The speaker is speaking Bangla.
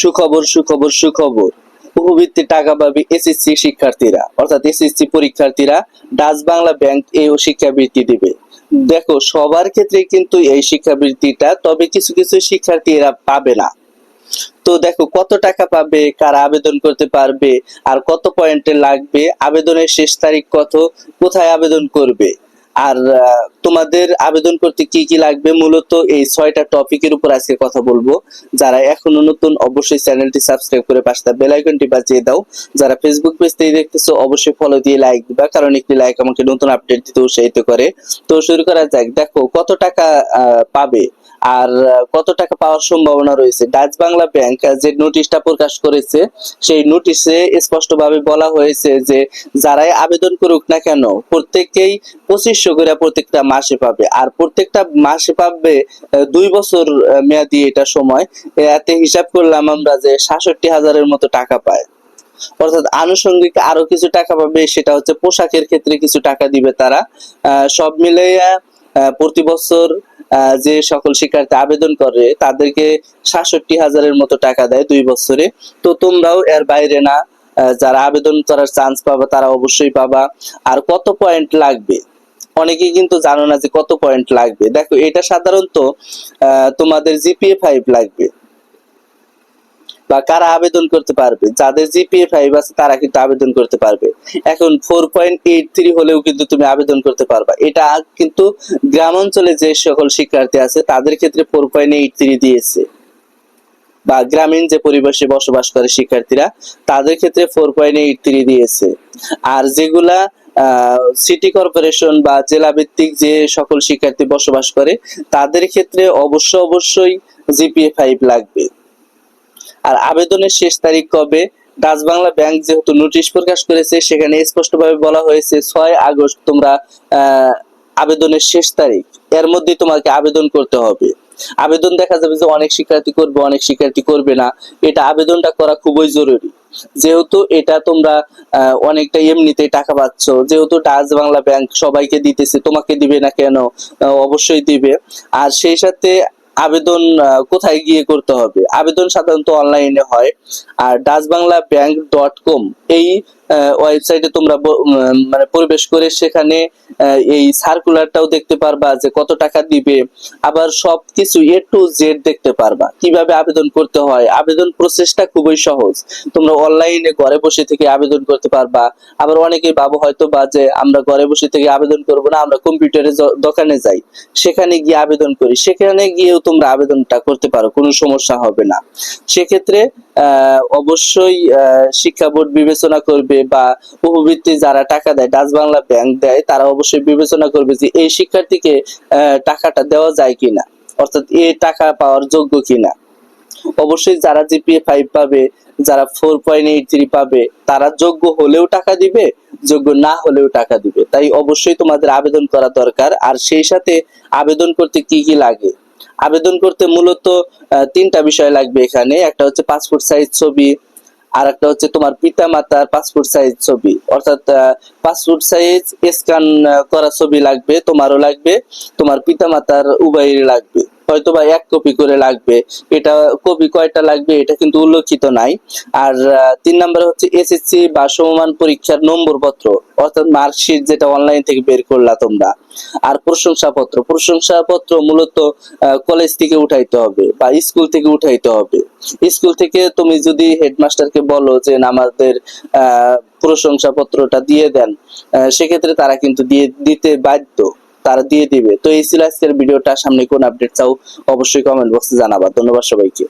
সুখবর সুখবর সুখবর। উপবৃত্তি টাকা পাবে এসএসসি শিক্ষার্থীরা। অর্থাৎ এসএসসি পরীক্ষার্থীরা ডাচ বাংলা ব্যাংক এই শিক্ষাবৃত্তি দিবে। দেখো, সবার ক্ষেত্রে কিন্তু এই শিক্ষাবৃত্তিটা, তবে কিছু কিছু শিক্ষার্থীরা পাবে না। তো দেখো, কত টাকা পাবে, কারা আবেদন করতে পারবে, আর কত পয়েন্টে লাগবে, আবেদনের শেষ তারিখ কত, কোথায় আবেদন করবে? আর তোমাদের আবেদন করতে কি কি লাগবে? মূলত এই ছয়টা টপিকের উপর আজকে কথা বলব। যারা এখনও নতুন, অবশ্যই চ্যানেলটি সাবস্ক্রাইব করে পাশে বেল আইকনটি বাজিয়ে দাও। যারা ফেসবুক পেজ থেকে দেখতেছো, অবশ্যই ফলো দিয়ে লাইক দিবা, কারণ একটি লাইক আমাকে নতুন আপডেট দিতে উৎসাহিত করে। তো শুরু করা যাক। দেখো, কত টাকা পাবে? আর কত টাকা পাওয়ার সম্ভাবনা রয়েছে? ডাচ বাংলা ব্যাংক যে নোটিশটা প্রকাশ করেছে, সেই নোটিশে স্পষ্টভাবে বলা হয়েছে যে যারাই আবেদন করুক না কেন, প্রত্যেককেই পঁচিশশো করে প্রত্যেকটা মাসে পাবে। আর প্রত্যেকটা মাসে পাবে দুই বছর মেয়াদি এটা সময়। এতে হিসাব করলাম আমরা যে সাতষট্টি হাজারের মতো টাকা পায়। অর্থাৎ আনুষঙ্গিক আরও কিছু টাকা পাবে, সেটা হচ্ছে পোশাকের ক্ষেত্রে কিছু টাকা দিবে তারা। সব মিলে প্রতি বছর যে সকল শিক্ষার্থী আবেদন করে, তাদেরকে সাতষট্টি হাজারের মতো টাকা দেয় দুই বছরে। তো তোমরাও এর বাইরে না যারা আবেদন করার চান্স পাবা, তারা অবশ্যই পাবা। আর কত পয়েন্ট লাগবে? অনেকে কিন্তু জানো না যে কত পয়েন্ট লাগবে। দেখো, এটা সাধারণত তোমাদের জিপিএ ফাইভ লাগবে। বা কারা আবেদন করতে পারবে? যাদের জিপিএ ফাইভ আছে, তারা কিন্তু আবেদন করতে পারবে। এখন ফোর পয়েন্ট এইট থ্রি হলেও কিন্তু তুমি আবেদন করতে পারবা। এটা কিন্তু গ্রাম অঞ্চলে যে সকল শিক্ষার্থী আছে, তাদের ক্ষেত্রে ফোর পয়েন্ট এইট থ্রি দিয়েছে। বা গ্রামীণ যে পরিবেশে বসবাস করে শিক্ষার্থীরা, তাদের ক্ষেত্রে ফোর পয়েন্ট এইট থ্রি দিয়েছে। আর যেগুলা সিটি কর্পোরেশন বা জেলা ভিত্তিক যে সকল শিক্ষার্থী বসবাস করে, তাদের ক্ষেত্রে অবশ্য অবশ্যই জিপিএ ফাইভ লাগবে। আর আবেদনের শেষ তারিখ কবে? ডাচ বাংলা ব্যাংক যেহেতু নোটিশ প্রকাশ করেছে, সেখানে স্পষ্টভাবে বলা হয়েছে ছয় আগস্ট তোমরা আবেদনের শেষ তারিখ। এর মধ্যে তোমাকে আবেদন করতে হবে। আবেদন দেখা যাবে যে অনেক শিক্ষার্থী করবে, অনেক শিক্ষার্থী করবে না। এটা আবেদনটা করা খুবই জরুরি। যেহেতু এটা তোমরা অনেকটা এমনিতেই টাকা পাচ্ছ। যেহেতু ডাচ বাংলা ব্যাংক সবাইকে দিতেছে, তোমাকে দিবে না কেন? অবশ্যই দিবে। আর সেই সাথে আবেদন কোথায় গিয়ে করতে হবে? আবেদন সাধারণত অনলাইনে হয়। আর Dutch Bangla bank dot com এই ওয়েবসাইটে তোমরা মানে প্রবেশ করে সেখানে এই সার্কুলারটাও দেখতে পারবা যে কত টাকা দিবে। আবার সব কিছু এ টু জেড দেখতে পারবা। কীভাবে আবেদন করতে হয়? আবেদন প্রসেসটা খুবই সহজ। তোমরা অনলাইনে ঘরে বসে থেকে আবেদন করতে পারবা। আবার অনেকেই ভাবো হয়তো বা যে আমরা ঘরে বসে থেকে আবেদন করব না, আমরা কম্পিউটারে দোকানে যাই। সেখানে গিয়ে আবেদন করি। সেখানে গিয়েও তোমরা আবেদনটা করতে পারো, কোনো সমস্যা হবে না। সেক্ষেত্রে অবশ্যই শিক্ষা বোর্ড বিবেচনা করবে বা উপবৃত্তি যারা টাকা দেয়, ডাচ বাংলা ব্যাংক দেয়, তারা অবশ্যই বিবেচনা করবে যে এই শিক্ষার্থীকে টাকাটা দেওয়া যায় কিনা, অর্থাৎ এই টাকা পাওয়ার যোগ্য কিনা। অবশ্যই যারা জিপিএ ফাইভ পাবে, যারা ফোর পয়েন্ট এইট থ্রি পাবে, তারা যোগ্য হলেও টাকা দিবে, যোগ্য না হলেও টাকা দিবে। তাই অবশ্যই তোমাদের আবেদন করা দরকার, আর সেই সাথে আবেদন করতে কি কি লাগে? আবেদন করতে মূলত তিনটা বিষয় লাগবে এখানে। একটা হচ্ছে পাসপোর্ট সাইজ ছবি, আর একটা হচ্ছে তোমার পিতা মাতার পাসপোর্ট সাইজ ছবি। অর্থাৎ পাসপোর্ট সাইজ স্ক্যান করা ছবি লাগবে, তোমারও লাগবে, তোমার পিতা মাতার উভয়ের লাগবে। হয়তো বা এক কপি করে লাগবে। এটা কপি কয়টা লাগবে এটা কিন্তু উল্লেখিত নাই। আর তিন নম্বরে হচ্ছে এসএসসি বা সমমান পরীক্ষার নম্বর পত্র অর্থাৎ মার্কশিট যেটা অনলাইন থেকে বের করলা তোমরা। আর প্রশংসাপত্র প্রশংসাপত্র মূলত কলেজ থেকে উঠাইতে হবে বা স্কুল থেকে উঠাইতে হবে। স্কুল থেকে তুমি যদি হেডমাস্টারকে বলো যে আমাদের প্রশংসাপত্রটা দিয়ে দেন সেক্ষেত্রে তারা কিন্তু দিয়ে, দিতে বাধ্য। তারা দিয়ে দিবে। তো এই আজকের ভিডিওটা। সামনে কোন আপডেট চাও অবশ্যই কমেন্ট বক্সে জানাবা। ধন্যবাদ সবাইকে।